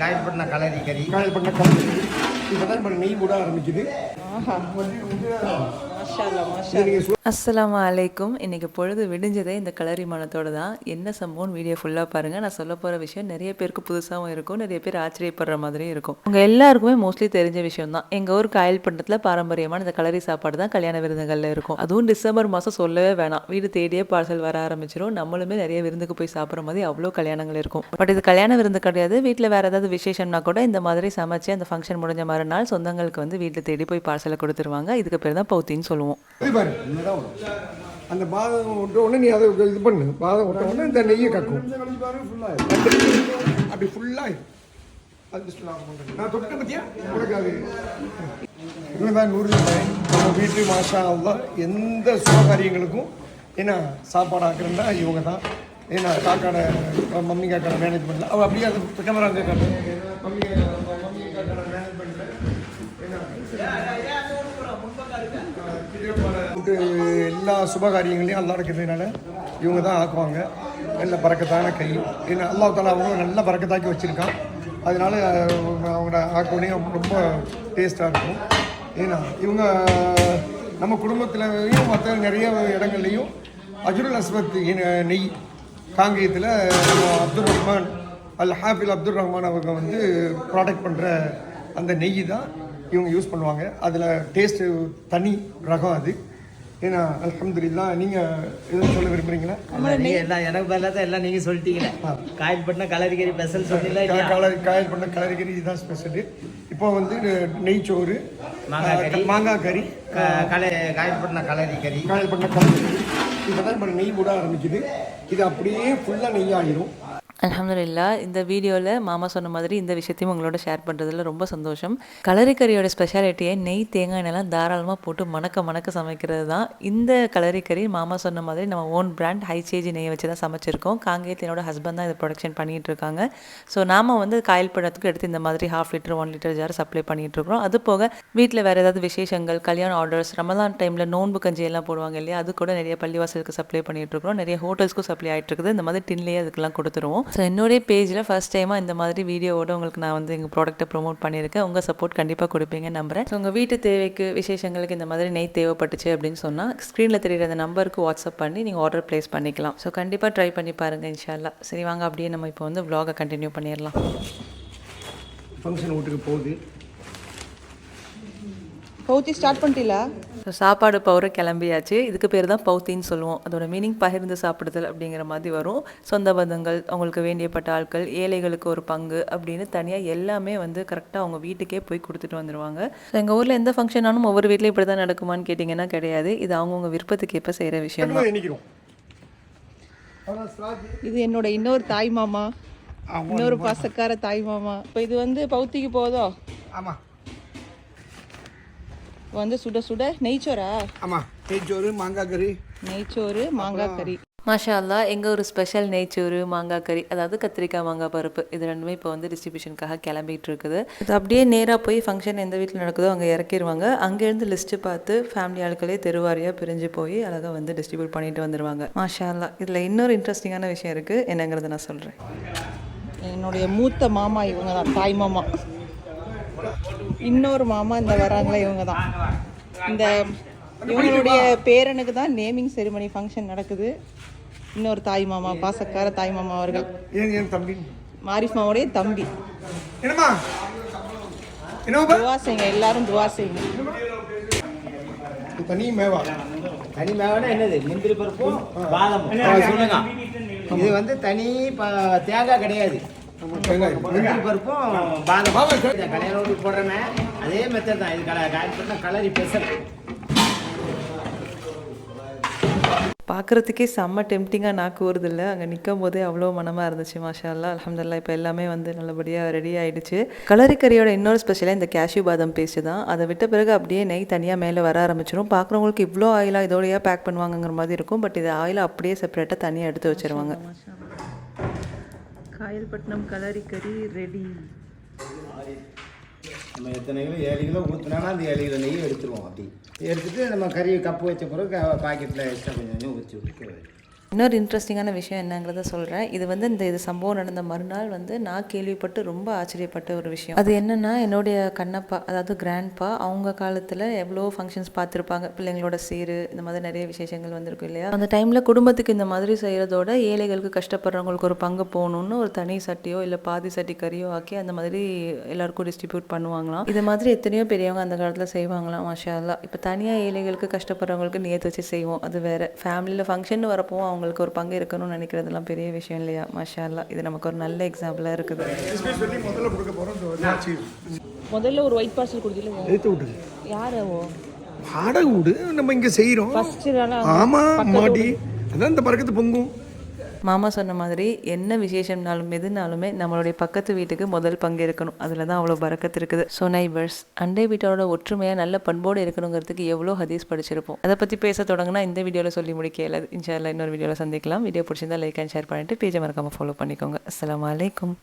காயப்பட்டின கலரி கறி காயல் பண்ண கலந்து இப்போ தான் இப்போ நெய் விட ஆரம்பிக்குது அஸ்ஸலாமு அலைக்கும். இன்னைக்கு பொழுது விடிஞ்சதே இந்த கலரி மனத்தோட தான். என்ன சம்பவம் வீடியோ ஃபுல்லாக பாருங்கள் நான் சொல்ல போகிற விஷயம் நிறைய பேருக்கு புதுசாகவும் இருக்கும். நிறைய பேர் ஆச்சரியப்படுற மாதிரியும் இருக்கும். உங்கள் எல்லாருக்குமே மோஸ்ட்லி தெரிஞ்ச விஷயம் தான். எங்கள் ஊர் காயல் பண்டத்தில் பாரம்பரியமான இந்த கலரி சாப்பாடு தான் கல்யாண விருந்துகளில் இருக்கும். அதுவும் டிசம்பர் மாதம் சொல்லவே வேணாம். வீடு தேடியே பார்சல் வர ஆரம்பிச்சிரும். நம்மளுமே நிறைய விருந்துக்கு போய் சாப்பிட்ற மாதிரி அவ்வளோ கல்யாணங்கள் இருக்கும். பட் இது கல்யாண விருந்து கிடையாது. வீட்டில் வேறு ஏதாவது விசேஷம்னா கூட இந்த மாதிரி சமைச்சு அந்த ஃபங்க்ஷன் முடிஞ்ச மறுநாள் சொந்தங்களுக்கு வந்து வீட்டில் தேடி போய் பார்சலை கொடுத்துருவாங்க. இதுக்கு பேர் தான் பௌத்தின்னு சொல்லுவோம். அந்த பாதம் விட்ட உடனே நீ அதை இது பண்ணு. பாதம் விட்ட உடனே இந்த நெய்யை கக்கும். அப்படி ஃபுல்லாக. நான் தொட்ட பத்தியா? உனக்கு அது. இவங்க தான் நூறு நம்ம வீட்டு மாஷா அல்லாஹ் எந்த சுபகாரியங்களுக்கும் என்ன சாப்பாடு ஆக்குறேன்னா இவங்க தான். ஏன்னா காக்காட மம்மி காக்காட மேனேஜ்மெண்ட்டில் அவள் அப்படியே அது கேமரா அங்கே காட்டு மம்மி மம்மி காக்காட மேனேஜ்மெண்ட்டில் விட்டு எல்லா சுபகாரியங்களையும் அல்லா இருக்கிறதுனால இவங்க தான் ஆக்குவாங்க. நல்ல பறக்கத்தான கை. ஏன்னா அல்லாஹ் தாலா அவங்களும் நல்ல பறக்கத்தாக்கி வச்சுருக்கான். அதனால அவங்கள அவங்களோட ரொம்ப டேஸ்ட்டாக இருக்கும். ஏன்னா இவங்க நம்ம குடும்பத்துலையும் மற்ற நிறைய இடங்கள்லையும் அஜுருல் அஸ்மத் நெய் காங்கேயத்தில் அப்துல் ரஹ்மான் அல் ஹாஃபில் அப்துல் ரஹ்மான் அவங்க வந்து ப்ராடக்ட் பண்ணுற அந்த நெய் தான் இவங்க யூஸ் பண்ணுவாங்க. அதில் டேஸ்ட்டு தனி ரகம் அது. ஏன்னா அல்ஹம்துலில்லாஹ் நீங்கள் எதுவும் சொல்ல விரும்புகிறீங்களா எல்லாம் எனக்கு பதிலாக தான் எல்லாம் நீங்க சொல்லிட்டீங்களே. காயப்பட்டின கலரி கறி ஸ்பெஷல் சொன்னீங்களா இல்லையா? காலை காயல் பண்ண கலரிக்கறி இதுதான் ஸ்பெஷலு இப்போ வந்து நெய்ச்சோறு மாங்காய் கறி. அஹ், மாங்காய் கறி க- கலை காயப்பட்டின கலரி கறி காயல் பண்ண கலரி இப்போ தான் இப்போ நெய் விட ஆரம்பிக்குது. இது அப்படியே ஃபுல்லாக நெய் ஆகிரும் அல்ஹம்துலில்லா இந்த வீடியோவில் மாமா சொன்ன மாதிரி இந்த விஷயத்தையும் உங்களோட ஷேர் பண்ணுறதுல ரொம்ப சந்தோஷம். கலரிக்கறியோட ஸ்பெஷாலிட்டியை நெய் தேங்காய் எண்ணெய்லாம் தாராளமாக போட்டு மணக்க மணக்க சமைக்கிறது தான். இந்த கலரிக்கறி மாமா சொன்ன மாதிரி நம்ம ஓன் பிராண்ட் ஹை சேஜி நெய்யை வச்சு தான் சமைச்சிருக்கோம். காங்கேயத்தில் என்னோட ஹஸ்பண்ட் தான் இதை ப்ரொடக்ஷன் பண்ணிகிட்டு இருக்காங்க. ஸோ நாம் வந்து காயல் பழத்துக்கு எடுத்து இந்த மாதிரி half litre one litre jar supply பண்ணிகிட்டு இருக்கோம் அது போக வீட்டில் வேறு ஏதாவது விசேஷங்கள் கல்யாண ஆர்டர்ஸ் ரமலான் டைமில் நோன்பு கஞ்சி எல்லாம் போடுவாங்க இல்லையா? அது கூட நிறைய பள்ளிவாசலுக்கு சப்ளை பண்ணிகிட்டு இருக்கிறோம். நிறைய ஹோட்டல்ஸ்க்கும் சப்ளை ஆகிட்டு இருக்குது. இந்த மாதிரி டின்லேயே அதுக்கெல்லாம் கொடுத்துருவோம். ஸோ என்னுடைய பேஜில் ஃபர்ஸ்ட் டைமாக இந்த மாதிரி வீடியோவோட உங்களுக்கு நான் வந்து எங்கள் ப்ராடக்ட்டை ப்ரோமோட் பண்ணியிருக்கேன். உங்கள் சப்போர்ட் கண்டிப்பாக கொடுப்பீங்க நம்புறேன். ஸோ உங்கள் வீட்டு தேவைக்கு விசேஷங்களுக்கு இந்த மாதிரி நெய் தேவைப்பட்டுச்சு அப்படின்னு சொன்னால் ஸ்க்ரீனில் தெரியுற அந்த நம்பருக்கு வாட்ஸ்அப் பண்ணி நீங்கள் ஆர்டர் ப்ளேஸ் பண்ணிக்கலாம். ஸோ கண்டிப்பாக ட்ரை பண்ணி பாருங்கள் இன்ஷால்லா. சரி வாங்க அப்படியே நம்ம இப்போ வந்து விலாகை கண்டினியூ பண்ணிடலாம். ஃபங்க்ஷன் வீட்டுக்கு போகுது. பௌத்தி ஸ்டார்ட் பண்ணிட்டீங்களா? ஸோ சாப்பாடு பவுர கிளம்பியாச்சு. இதுக்கு பேர் தான் பௌத்தின்னு சொல்லுவோம். அதோட மீனிங் பகிர்ந்து சாப்பிடுதல் அப்படிங்கிற மாதிரி வரும். சொந்த பந்தங்கள் அவங்களுக்கு வேண்டியப்பட்ட ஆட்கள் ஏழைகளுக்கு ஒரு பங்கு அப்படின்னு தனியாக எல்லாமே வந்து கரெக்டாக அவங்க வீட்டுக்கே போய் கொடுத்துட்டு வந்துடுவாங்க ஸோ எங்கள் ஊரில் எந்த ஃபங்க்ஷனாலும் ஒவ்வொரு வீட்லையும் இப்படி தான் நடக்குமான்னு கேட்டிங்கன்னா கிடையாது. இது அவங்கவுங்க விருப்பத்துக்கு ஏற்ப செய்கிற விஷயம் இது என்னோட இன்னொரு தாய் மாமா. இன்னொரு பாசக்கார தாய் மாமா. இப்போ இது வந்து பௌத்திக்கு போதோ ஆமாம் வந்து சுட சுட நெய்ச்சோரா ஆமாம் நெய்ச்சோறு மாங்காய் கறி. நெய்ச்சோறு மாங்காய் கறி. மாஷா அல்லா எங்கள் ஒரு ஸ்பெஷல் நெய்ச்சோறு மாங்காய் கறி அதாவது கத்திரிக்காய் மாங்காய் பருப்பு இது ரெண்டுமே இப்போ வந்து டிஸ்ட்ரிபியூஷனுக்காக கிளம்பிட்டு இருக்குது. இது அப்படியே நேராக போய் ஃபங்க்ஷன் எந்த வீட்டில் நடக்குதோ அங்கே இறக்கிடுவாங்க அங்கேருந்து லிஸ்ட்டு பார்த்து ஃபேமிலி ஆட்களே தெருவாரியாக பிரிஞ்சு போய் அழகாக வந்து டிஸ்ட்ரிபியூட் பண்ணிட்டு வந்துடுவாங்க மாஷா அல்லா இதில் இன்னொரு இன்ட்ரெஸ்டிங்கான விஷயம் இருக்குது என்னங்கிறத நான் சொல்கிறேன் என்னுடைய மூத்த மாமா இவங்க தான் தாய் மாமா. இன்னொரு மாமா இந்த வராங்களே இவங்க தான் இந்த இவங்களுடைய பேரனுக்கு தான் நேமிங் செரிமனி ஃபங்க்ஷன் நடக்குது. இன்னொரு தாய் மாமா பாசக்கார தாய் மாமா அவர்கள். ஏன் தம்பி? மாரிஃப் மாவோடைய தம்பி. துவா செய்யுங்க எல்லாரும் துவா செய்யுங்க. இது தனி மேவா? தனி மேவனா என்னது? முந்திரி பருப்பும் பாதமும். சொல்லுங்க. இது வந்து தனி ப- தேங்காய் கிடையாது. பருப்பும் கல்யாணம் போடுறமே அதே மெத்தட் தான் இது கலரி பார்க்குறதுக்கே செம்ம டெம்டிங்காக நாக்கு வருது இல்லை அங்கே நிற்கும் போதே அவ்வளோ மனமாக இருந்துச்சு மாஷா அலமதுல்லா இப்போ எல்லாமே வந்து நல்லபடியாக ரெடி ஆகிடுச்சு கலரிக்கறியோட இன்னொரு ஸ்பெஷலாக இந்த கேஷ்யூ பாதம் பேஸ்ட் தான். அதை விட்ட பிறகு அப்படியே நெய் தனியாக மேலே வர ஆரம்பிச்சிடும் பார்க்குறவங்களுக்கு இவ்வளோ ஆயிலாக இதோடையாக பேக் பண்ணுவாங்கங்கிற மாதிரி இருக்கும். பட் இது ஆயிலை அப்படியே செப்பரேட்டாக தனியாக எடுத்து வச்சிருவாங்க. காயல்பட்டினம் கலரி கறி ரெடி நம்ம எத்தனை கிலோ? ஏழு கிலோ ஊற்றினாலும் அந்த ஏழு கிலோ நெய்யும் எடுத்துருவோம் அப்படி. எடுத்துட்டு நம்ம கறி கப்பு வச்ச பிறகு பாக்கெட்டில் எக்ஸ்ட்ரா கொஞ்சம் கொஞ்சம் ஊற்றி விட்டு இன்னொரு இன்ட்ரெஸ்டிங்கான விஷயம் என்னங்கிறத சொல்கிறேன் இது வந்து இந்த இது சம்பவம் நடந்த மறுநாள் வந்து நான் கேள்விப்பட்டு ரொம்ப ஆச்சரியப்பட்ட ஒரு விஷயம். அது என்னென்னா என்னுடைய கண்ணப்பா அதாவது கிராண்ட்பா அவங்க காலத்தில் எவ்வளோ ஃபங்க்ஷன்ஸ் பார்த்துருப்பாங்க. பிள்ளைங்களோட சீரு இந்த மாதிரி நிறைய விசேஷங்கள் வந்திருக்கும் இல்லையா? அந்த டைமில் குடும்பத்துக்கு இந்த மாதிரி செய்கிறதோட ஏழைகளுக்கு கஷ்டப்படுறவங்களுக்கு ஒரு பங்கு போகணும்னு ஒரு தனி சட்டியோ இல்லை பாதி சட்டி கறியோ ஆக்கி அந்த மாதிரி எல்லாருக்கும் டிஸ்ட்ரிபியூட் பண்ணுவாங்களாம். இது மாதிரி எத்தனையோ பெரியவங்க அந்த காலத்தில் செய்வாங்களாம் மாஷா இப்போ தனியாக ஏழைகளுக்கு கஷ்டப்படுறவங்களுக்கு நேற்று வச்சு செய்வோம். அது வேறு. ஃபேமிலியில் ஃபங்க்ஷன் வரப்போ அவங்களுக்கு ஒரு பங்கு இருக்கணும்னு நினைக்கிறதெல்லாம் பெரிய விஷயம் இல்லையா? மாஷா அல்லா இது நமக்கு ஒரு நல்ல எக்ஸாம்பிளாக இருக்குது. முதல்ல ஒரு ஒயிட் பார்சல் கொடுத்துல எடுத்து யார் வாடகை வீடு நம்ம இங்கே செய்கிறோம் ஃபர்ஸ்ட் ஆமாம் மாடி அதான் இந்த பறக்கத்து பொங்கும். மாமா சொன்ன மாதிரி என்ன விசேஷம்னாலும் எதுனாலுமே நம்மளுடைய பக்கத்து வீட்டுக்கு முதல் பங்கு இருக்கணும் அதில் தான் அவ்வளோ பறக்கத்து இருக்குது. ஸோ நைபர்ஸ் அண்டை வீட்டோட ஒற்றுமையாக நல்ல பண்போடு இருக்கணுங்கிறதுக்கு எவ்வளோ ஹதீஸ் படிச்சிருப்போம். அதை பற்றி பேச தொடங்கினா இந்த வீடியோவில் சொல்லி முடிக்க இயலாது இன்ஷால்லா இன்னொரு வீடியோவில் சந்திக்கலாம். வீடியோ பிடிச்சிருந்தா லைக் அண்ட் ஷேர் பண்ணிட்டு பேஜை மறக்காமல் ஃபாலோ பண்ணிக்கோங்க. அஸ்லாம் வலைக்கம்